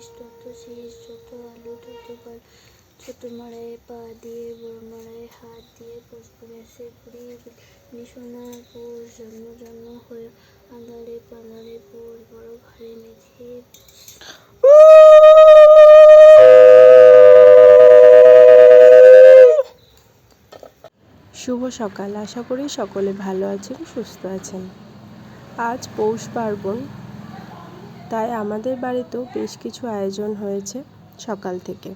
শীষ তত শীষ যত আলু তত পাল ছোট মারায় পা দিয়ে, বড় মারায় হাত দিয়ে পোষ ঘুরিয়ে ঘুরিয়ে সোনার পোষ জন্ম জন্ম হয়ে আঁধারে পালারে পোষ বড় ঘরে মেঝে শুভ সকাল। আশা করি সকলে ভালো আছেন, সুস্থ আছেন। আজ পৌষ পার্বণ। তাই আমাদের বাড়িতেও বেশ কিছু আয়োজন হয়েছে সকাল থেকে।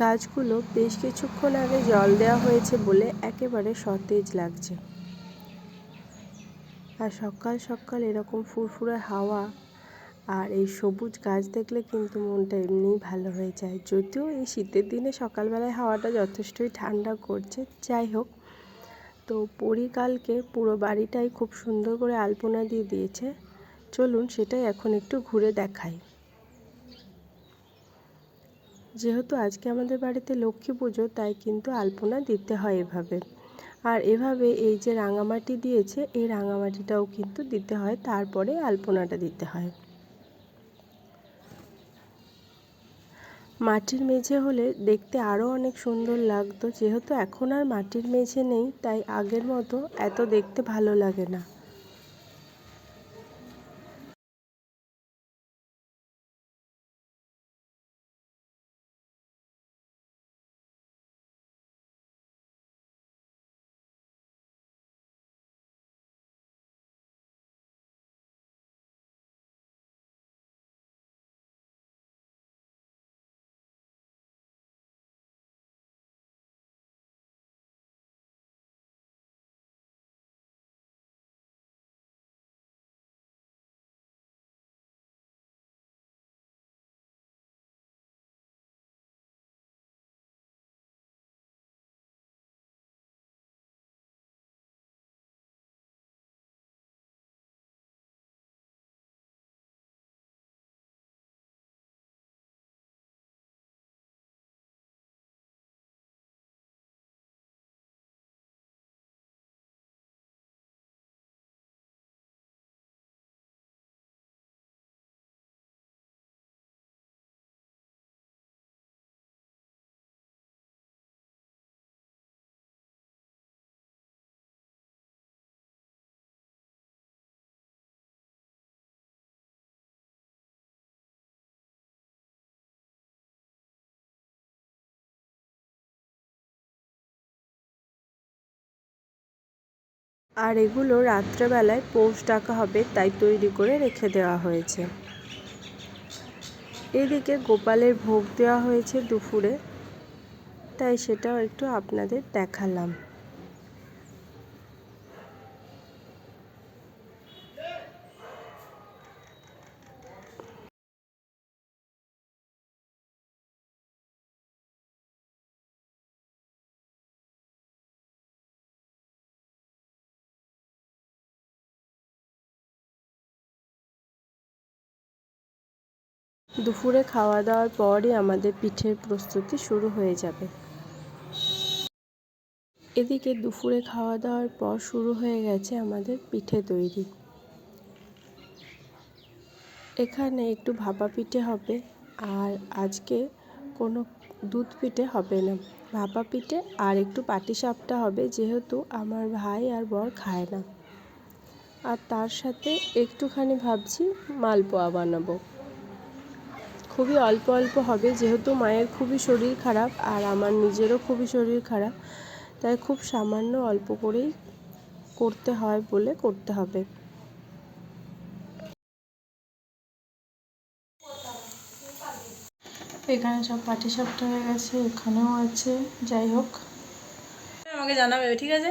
গাছগুলো বেশ কিছুক্ষণ আগে জল দেওয়া হয়েছে বলে একেবারে সতেজ লাগছে। আর সকাল সকাল এরকম ফুরফুরে হাওয়া আর এই সবুজ গাছ দেখলে কিন্তু মনটা এমনিই ভালো হয়ে যায়। যদিও এই শীতের দিনে সকালবেলায় হাওয়াটা যথেষ্টই ঠান্ডা করছে, যাই হোক। তো পরিকালকে পুরো বাড়িটাই খুব সুন্দর করে আলপনা দিয়ে দিয়েছে। চলুন সেটাই এখন একটু ঘুরে দেখাই। যেহেতু আজকে আমাদের বাড়িতে লক্ষ্মী পুজো, তাই কিন্তু আলপনা দিতে হয় এভাবে। আর এভাবে এই যে রাঙামাটি দিয়েছে, এই রাঙামাটিটাও কিন্তু দিতে হয়, তারপরে আলপনাটা দিতে হয়। মাটির মেঝে হলে দেখতে আরও অনেক সুন্দর লাগতো, যেহেতু এখন আর মাটির মেঝে নেই, তাই আগের মতো এত দেখতে ভালো লাগে না। আর এগুলো রাত্রেবেলায় পৌষ ডাকা হবে, তাই তৈরি করে রেখে দেওয়া হয়েছে। এদিকে গোপালের ভোগ দেওয়া হয়েছে দুপুরে, তাই সেটাও একটু আপনাদের দেখালাম। দুপুরে খাওয়া দাওয়ার পরই আমাদের পিঠের প্রস্তুতি শুরু হয়ে যাবে। এদিকে দুপুরে খাওয়া দাওয়ার পর শুরু হয়ে গেছে আমাদের পিঠে তৈরি। এখানে একটু ভাপা পিঠে হবে আর আজকে কোনো দুধ পিঠে হবে না। ভাপা পিঠে আর একটু পাটিসাপটা হবে যেহেতু আমার ভাই আর বর খায় না। আর তার সাথে একটুখানি ভাবছি মালপোয়া বানাবো। খুবই অল্প অল্প হবে যেহেতু মায়ের খুবই শরীর খারাপ আর আমার নিজেরও খুবই শরীর খারাপ তাই খুব সামান্য অল্প করেই করতে হয় বলে করতে হবে। এখানে সব পাটি সাপটা হয়ে গেছে এখানেও আছে যাই হোক। আমাকে জানাবে ঠিক আছে?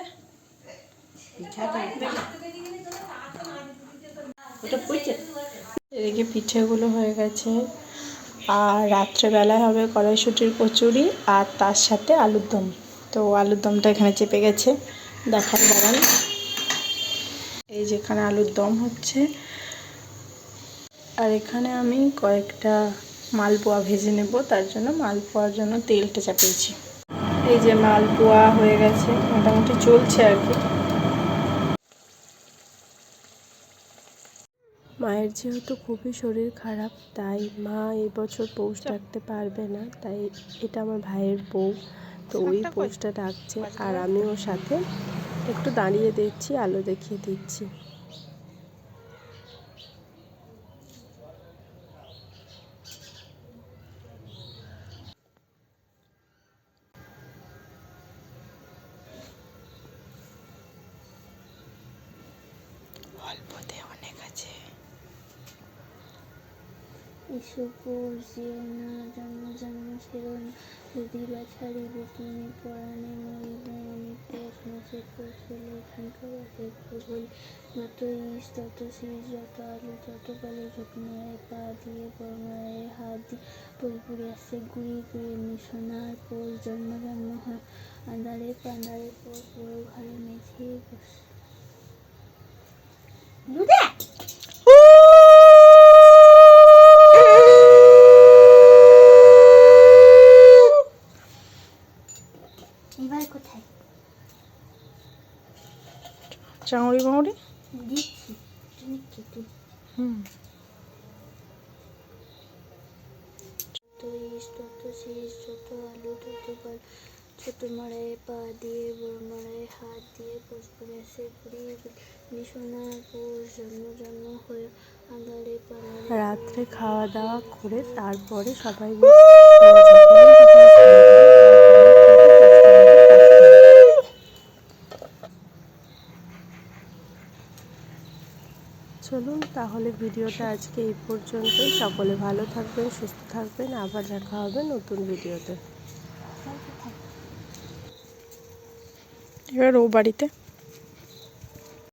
এদিকে পিঠেগুলো হয়ে গেছে। আর রাত্রেবেলায় হবে কড়াইশুটির কচুরি আর তার সাথে আলুর দম। তো আলুর দমটা এখানে চেপে গেছে। দেখার দাঁড়ান। এই যেখানে আলুর দম হচ্ছে। আর এখানে আমি কয়েকটা মালপোয়া ভেজে নেব। তার জন্য মালপোয়ার জন্য তেলটা চাপিয়েছি। এই যে মালপোয়া হয়ে গেছে। মোটামুটি চলছে আর কি। মায়ের যেহেতু খুবই শরীর খারাপ তাই মা এবছর পৌষ ডাকতে পারবে না তাই এটা আমার ভাইয়ের বউ। তো ওই পৌষটা ডাকছে আর আমি ওর সাথে একটু দাঁড়িয়ে দিচ্ছি আলো দেখিয়ে দিচ্ছি। অল্পতে অনেক আছে। ইসুপুর জিওনা জন্ম জন্ম শিরোন যদি বা ছাড়িবে তুমি পরাণে মরিব প্রশ্ন সে কৌশল এখানকার আছে ভূগোল যত ইস তত শীষ যত আলু, যত বলে, যত মারায় পা দিয়ে বড় হাত দিয়ে পুরোপুরি আসছে গুড়িয়ে গুড়িয়ে মিশনার পোষ জন্ম জন্ম হয় আন্ধারে পান্ডারে পর, পুরো, ঘরে, মেঝে, বসে এবার কোথায় চাঙড়ি বাঙড়ি দিচ্ছি হুম। ছোট মারায় পা দিয়ে বড় মারায় হাত দিয়ে পরস্পরে আসে ঘুরিয়ে জন্ম জন্ম হয়ে রাত্রে খাওয়া দাওয়া করে তারপরে সবাই চলুন তাহলে ভিডিওটা আজকে এই পর্যন্তই। সকলে ভালো থাকবেন, সুস্থ থাকবেন। আবার দেখা হবে নতুন ভিডিওতে। এবার ও বাড়িতে?